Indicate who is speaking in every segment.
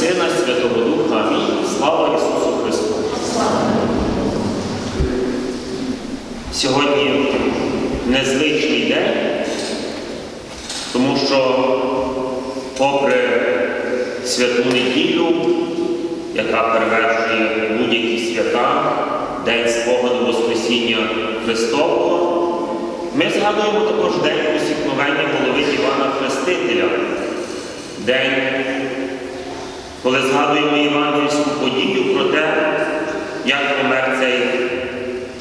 Speaker 1: Сина, Святого Духа. Амінь. Слава Ісусу Христу! Сьогодні незвичний день, тому що попри святу неділю, яка перевершує будь-які свята, День спогаду Воскресіння Христового, ми згадуємо також День усікновення голови Івана Хрестителя, День, коли згадуємо євангельську подію про те, як помер цей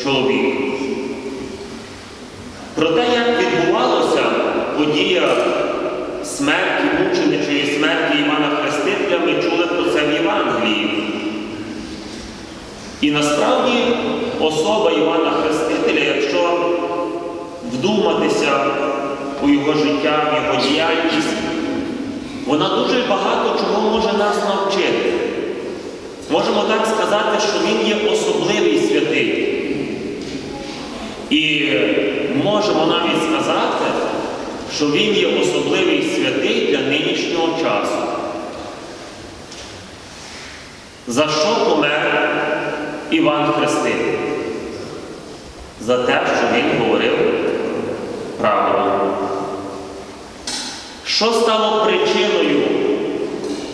Speaker 1: чоловік. Про те, як відбувалася подія смерті, мученичої смерті Івана Хрестителя, ми чули про це в Євангелії. І насправді особа Івана Хрестителя, якщо вдуматися у його життя, в його діяльність, вона дуже багато чого може нас навчити. Можемо так сказати, що він є особливий святий. І можемо навіть сказати, що він є особливий святий для нинішнього часу. За що помер Іван Хреститель? За те, що він говорив правду. Що стало причиною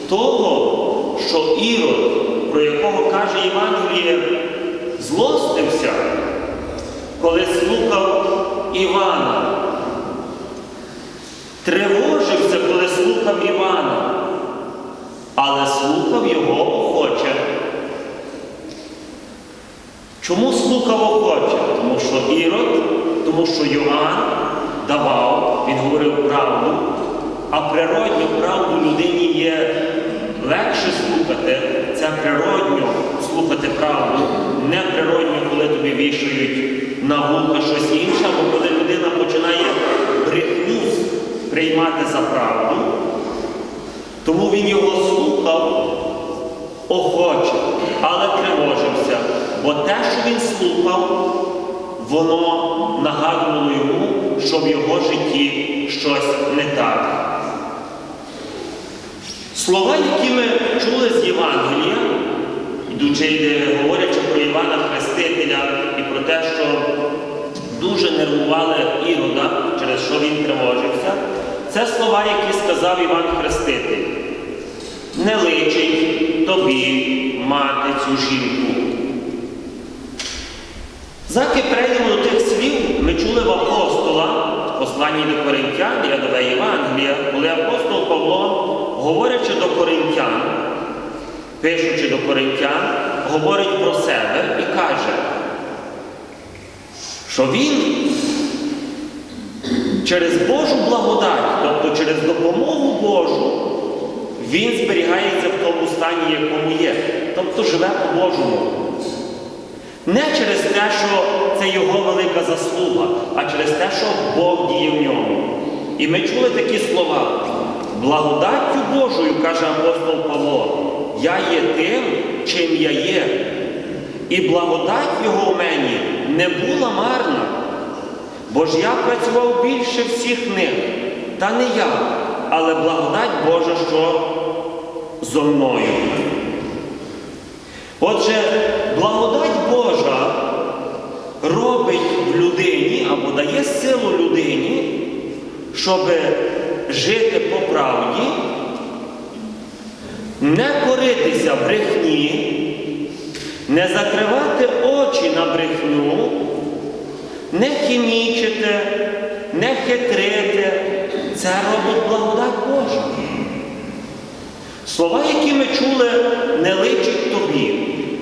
Speaker 1: того, що Ірод, про якого каже Євангеліє, злостився, коли слухав Івана? Тривожився, коли слухав Івана, але слухав його охоче. Чому слухав охоче? Тому що Ірод, тому що Йоанн давав, він говорив правду, а природньо правду людині є легше слухати. Це природньо слухати правду, не природньо, коли тобі вішають на вуха щось інше, або коли людина починає брехню приймати за правду. Тому він його слухав охоче, але тривожився. Бо те, що він слухав, воно нагадувало йому, що в його житті щось не так. Слова, які ми чули з Євангелія, ідучи, говорячи про Івана Хрестителя і про те, що дуже нервували Ірода, через що він тривожився, це слова, які сказав Іван Хреститель. Не личить тобі мати цю жінку. Заки перейдемо до тих слів, ми чули в апостола, посланні до Коринтян, рядове Євангелія, коли апостол Павло, говорячи до коринтян, пишучи до коринтян, говорить про себе і каже, що він через Божу благодать, тобто через допомогу Божу, він зберігається в тому стані, якому є, тобто живе по-божому. Не через те, що це його велика заслуга, а через те, що Бог діє в ньому. І ми чули такі слова. Благодаттю Божою, каже апостол Павло, я є тим, чим я є. І благодать його в мені не була марна. Бо ж я працював більше всіх них, та не я, але благодать Божа, що зо мною. Отже, благодать робить в людині або дає силу людині, щоб жити по правді, не коритися брехні, не закривати очі на брехню, не хімічити, не хитрити. Це робить благодать Божа. Слова, які ми чули, не личить тобі.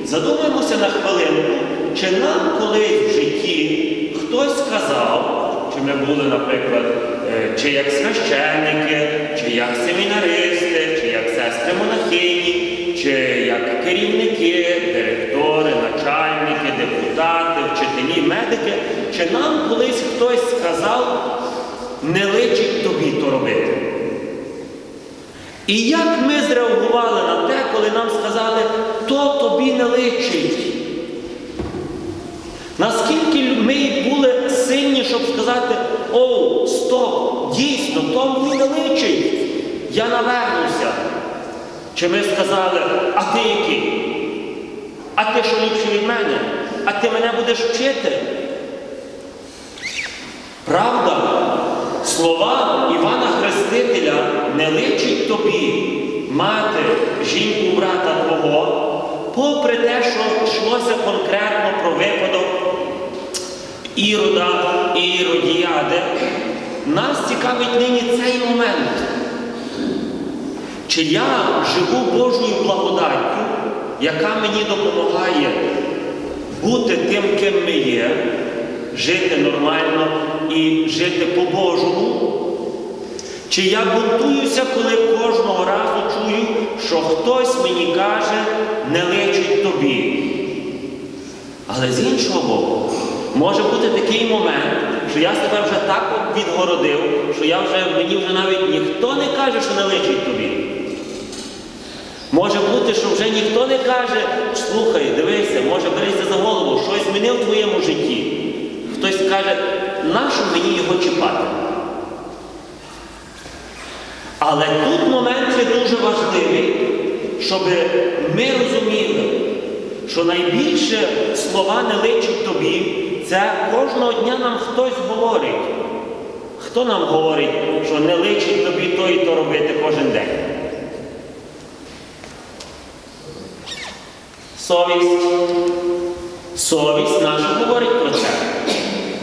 Speaker 1: Задумаємося на хвилинку, чи нам колись в житті хтось сказав, чи ми були, наприклад, е, чи як священники, чи як семінаристи, чи як сестри монахині, чи як керівники, директори, начальники, депутати, вчителі, медики, чи нам колись хтось сказав, не личить тобі то робити. І як ми зреагували на те, коли нам сказали, то тобі не личить. Наскільки ми були сильні, щоб сказати, о, стоп, дійсно, то мені не личить. Я навернуся. Чи ми сказали, а ти який? А ти що ліпший від мене? А ти мене будеш вчити? Правда, слова Івана Хрестителя не личить тобі мати жінку брата твого, попри те, що йшлося конкретно про випадок Ірода і Іродіяди, нас цікавить нині цей момент. Чи я живу Божою благодаттю, яка мені допомагає бути тим, ким ми є, жити нормально і жити по-божому? Чи я бунтуюся, коли кожного разу чую, що хтось мені каже, не личить тобі? Але з іншого боку, може бути такий момент, що я себе вже так відгородив, що я вже, мені вже навіть ніхто не каже, що не личить тобі. Може бути, що вже ніхто не каже, слухай, дивися, може берися за голову, щось змінив в твоєму житті. Хтось каже, нащо мені його чіпати? Але тут момент є дуже важливий, щоб ми розуміли, що найбільше слова не личить тобі, це кожного дня нам хтось говорить. Хто нам говорить, що не личить тобі то і то робити кожен день? Совість. Совість наша говорить про це.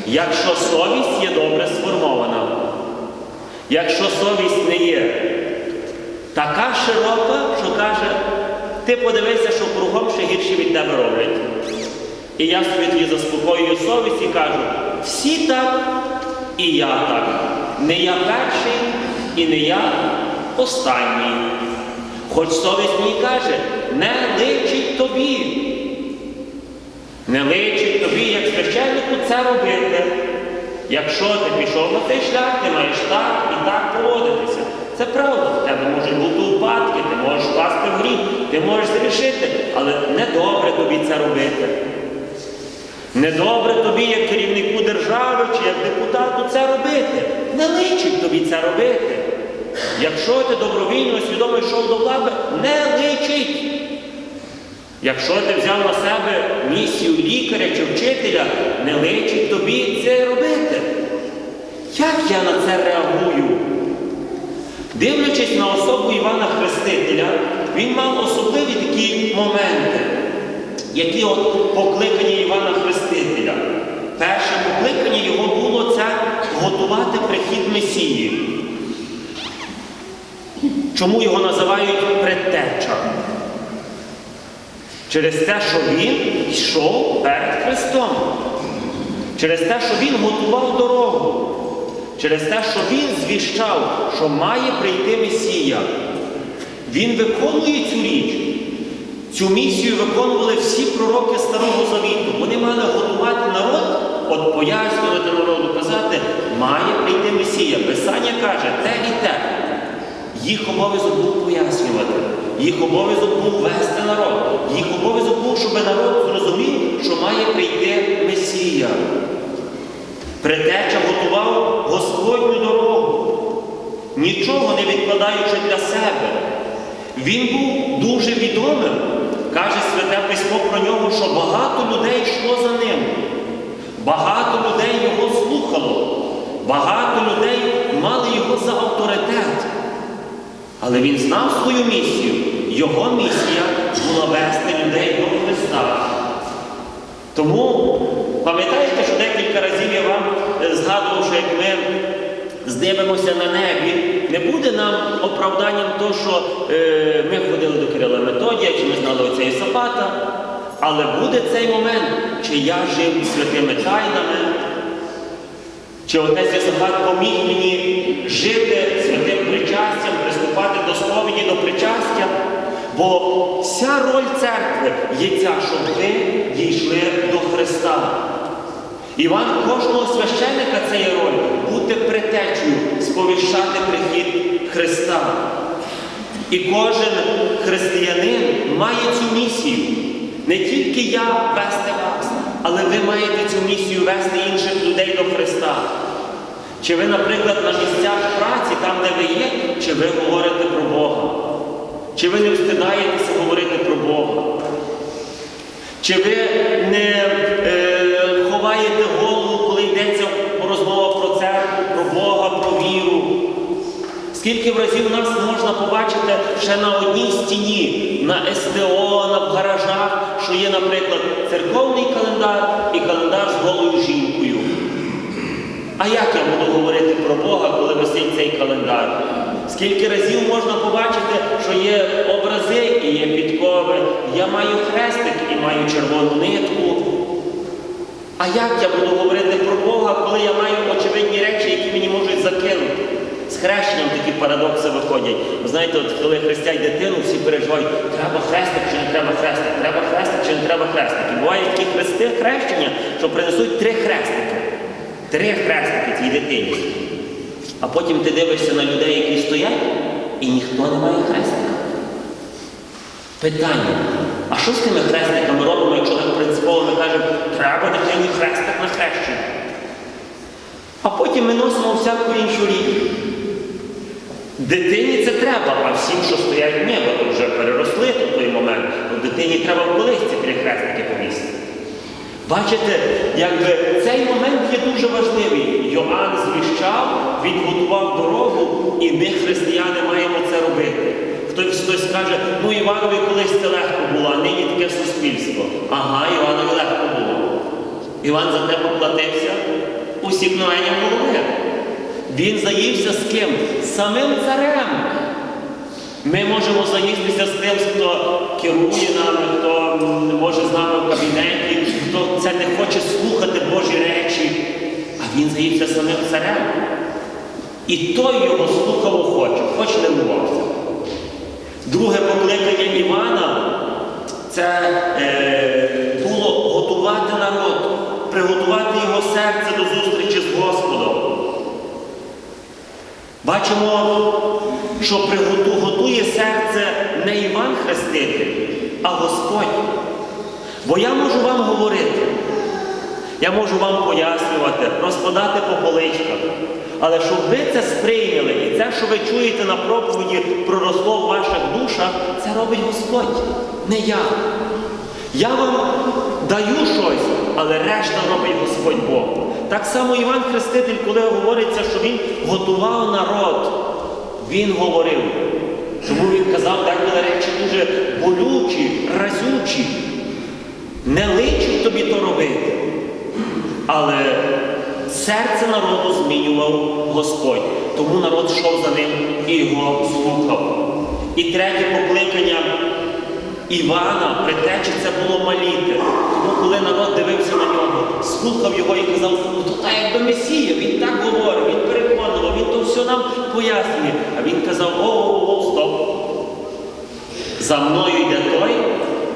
Speaker 1: Якщо совість є добре якщо совість не є така широка, що каже, ти подивися, що кругом ще гірше від тебе роблять. І я собі тоді заспокоюю совість і кажу, всі так, і я так. Не я перший і не я останній. Хоч совість мені каже, не личить тобі. Не личить тобі, як священнику, це робити. Якщо ти пішов на цей шлях, ти маєш так. Це правда, в тебе можуть бути упадки, ти можеш впасти в гріх, ти можеш зрішити, але недобре тобі це робити. Недобре тобі, як керівнику держави чи як депутату, це робити. Не личить тобі це робити. Якщо ти добровільно свідомо йшов до влади, не личить. Якщо ти взяв на себе місію лікаря чи вчителя, не личить тобі це робити. Як я на це реагую? Дивлячись на особу Івана Хрестителя, він мав особливі такі моменти, які от покликання Івана Хрестителя. Перше покликання його було це готувати прихід Месії. Чому його називають предтеча? Через те, що він йшов перед Христом. Через те, що він готував дорогу. Через те, що він звіщав, що має прийти Месія. Він виконує цю річ. Цю місію виконували всі пророки Старого Завіту. Вони мали готувати народ, от пояснювати народу, казати, має прийти Месія. Писання каже, те і те. Їх обов'язок був пояснювати, їх обов'язок був вести народ, їх обов'язок був, щоб народ зрозумів, що має прийти Месія. Предтеча готував Господню дорогу, нічого не відкладаючи для себе. Він був дуже відомим. Каже Святе Письмо про нього, що багато людей йшло за ним. Багато людей його слухало, багато людей мали його за авторитет. Але він знав свою місію. Його місія була вести людей до Христа. Тому пам'ятаєте, що декілька разів я вам згадував, що як ми здивимося на небі, не буде нам оправданням то, що е, ми ходили до Кирила Методія, чи ми знали отця Ісапата, але буде цей момент, чи я жив святими тайнами, чи отець Єсафат поміг мені жити святим причастям, приступати до сповіді, до причастя? Бо вся роль церкви є ця, щоб ви дійшли до Христа. Іван кожного священника це є роль бути притечею, сповіщати прихід Христа. І кожен християнин має цю місію. Не тільки я вести вас, але ви маєте цю місію вести інших людей до Христа. Чи ви, наприклад, на місцях праці, там, де ви є, чи ви говорите про Бога? Чи ви не встидаєтеся говорити про Бога? Чи ви не йдеться розмова про церкву, про Бога, про віру? Скільки разів нас можна побачити ще на одній стіні, на СТО, на гаражах, що є, наприклад, церковний календар і календар з голою жінкою. А як я буду говорити про Бога, коли висить цей календар? Скільки разів можна побачити, що є образи і є підкови. Я маю хрестик і маю червону нитку. А як я буду говорити про Бога, коли я маю очевидні речі, які мені можуть закинути? З хрещенням такі парадокси виходять. Ви знаєте, от коли хрестять дитину, всі переживають, треба хрестик чи не треба хрестик, треба хрестик чи не треба хрестик. І бувають такі хрести хрещення, що принесуть три хрестики. Три хрестики цій дитині. А потім ти дивишся на людей, які стоять, і ніхто не має хрестика. Питання. А що з тими хрестиками робимо, якщо так принципово ми кажемо, треба дитині хрестик на хрещення? А потім ми носимо всяку іншу річ. Дитині це треба, а всім, що стоять, ні, то вже переросли в той момент. Бо дитині треба в колисці три хрестики повісити. Бачите, якби цей момент є дуже важливий. Йоанн звіщав, він готував дорогу, і ми, християни, маємо це робити. Хтось хтось скаже, ну Іванові колись це легко було, а нині таке суспільство. Ага, Іванові легко було. Іван за те поплатився усікновенням голови. Він заївся з ким? Самим царем. Ми можемо заїстися з тим, хто керує нами, хто може з нами в кабінеті, хто це не хоче слухати Божі речі, а він заївся самим царем. І той його слухав охоче, хоч не рвався. Друге покликання Івана це е, було готувати народ, приготувати його серце до зустрічі з Господом. Бачимо, що готує серце не Іван Хреститель, а Господь. Бо я можу вам говорити, я можу вам пояснювати, розкладати по поличках. Але щоб ви це сприйняли, і це, що ви чуєте на проповіді, проросло в ваших душах, це робить Господь, не я. Я вам даю щось, але решта робить Господь Бог. Так само Іван Хреститель, коли говориться, що він готував народ, він говорив. Тому він казав деколи речі дуже болючі, разючі. Не личить тобі то робити. Але серце народу змінював Господь. Тому народ йшов за ним і його слухав. І третє покликання Івана притечі це було маліти. Тому коли народ дивився на нього, слухав його і казав, ну то як до Месія, він так говорить, він переконував, він то все нам пояснює. А він казав, о, о, о, стоп. За мною йде той,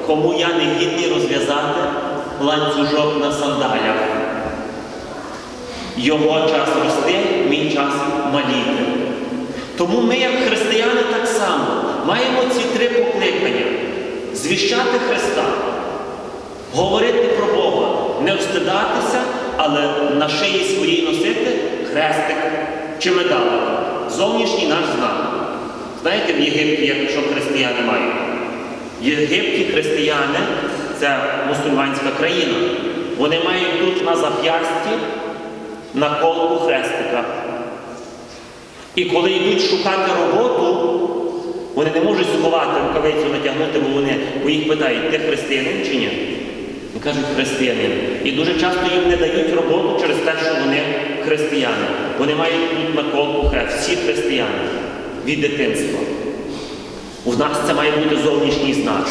Speaker 1: кому я не гідний розв'язати ланцюжок на сандалях. Його час рости, мій час маліти. Тому ми, як християни, так само маємо ці три покликання: звіщати Христа, говорити про Бога, не встидатися, але на шиї своїй носити хрестик чи медалик. Зовнішній наш знак. Знаєте, в Єгипті, якщо християни мають. В Єгипті християни це мусульманська країна. Вони мають тут на зап'ясті наколку хрестика. І коли йдуть шукати роботу, вони не можуть сховати рукавицю, натягнути, бо вони бо їх питають, ти християнин чи ні? І кажуть християнин. І дуже часто їм не дають роботу через те, що вони християни. Вони мають тут наколку хрест, всі християни від дитинства. У нас це має бути зовнішній знак.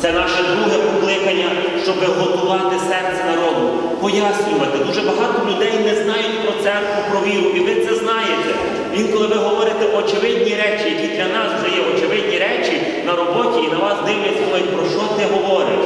Speaker 1: Це наше друге покликання, щоб готувати серце народу, пояснювати. Дуже багато людей не знають про церкву, про віру, і ви це знаєте. Інколи ви говорите очевидні речі, які для нас вже є очевидні речі на роботі, і на вас дивляться, думають, про що ти говориш?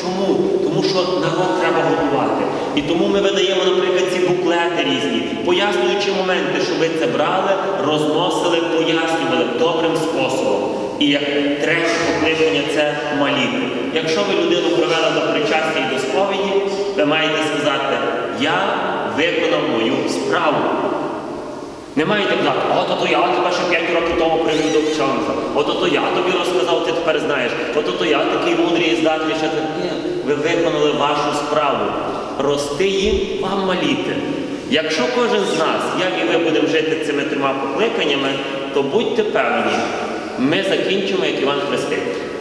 Speaker 1: Чому? Тому що народ треба готувати. І тому ми видаємо, наприклад, ці буклети різні, пояснюючи моменти, що ви це брали, розносили, пояснювали добрим способом. І як третє покликання це маліти. Якщо ви людину привели до причастя і до сповіді, ви маєте сказати, я виконав мою справу. Не маєте казати, от то я тебе ще 5 років тому привів до Кчонза, от то я тобі розказав ти тепер знаєш, ото то я такий мудрий і здатний, що ти ні, ви виконали вашу справу. Рости їм, вам маліти. Якщо кожен з нас, як і ви будемо жити цими трьома покликаннями, то будьте певні, ми закінчимо, як Іван Хреститель.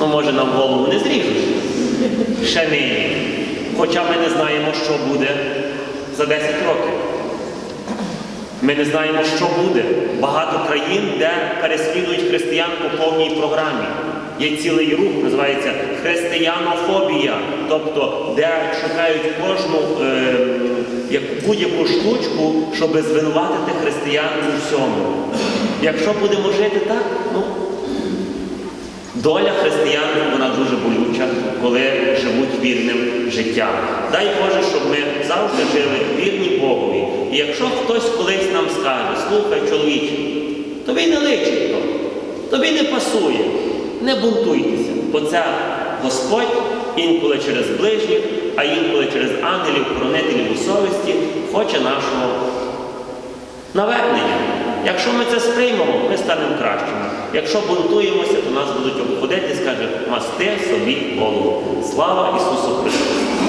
Speaker 1: Ну, може, нам голову не зріжуть. Ще нині. Хоча ми не знаємо, що буде за 10 років. Ми не знаємо, що буде. Багато країн, де переслідують християн по повній програмі. Є цілий рух, називається християнофобія, тобто де шукають кожну е, як будь-яку штучку, щоб звинуватити християн у всьому. Якщо будемо жити так, ну Доля християн вона дуже болюча, коли живуть вірним життям. Дай Боже, щоб ми завжди жили вірні Богові. І якщо хтось колись нам скаже, слухай, чоловіче, тобі не личить то, тобі не пасує, не бунтуйтеся, бо це Господь інколи через ближніх, а інколи через ангелів, хоронителів у совісті хоче нашого навернення. Якщо ми це сприймемо, ми станемо кращими. Якщо бунтуємося, то нас будуть обходити і скаже, масти собі голову. Слава Ісусу Христу!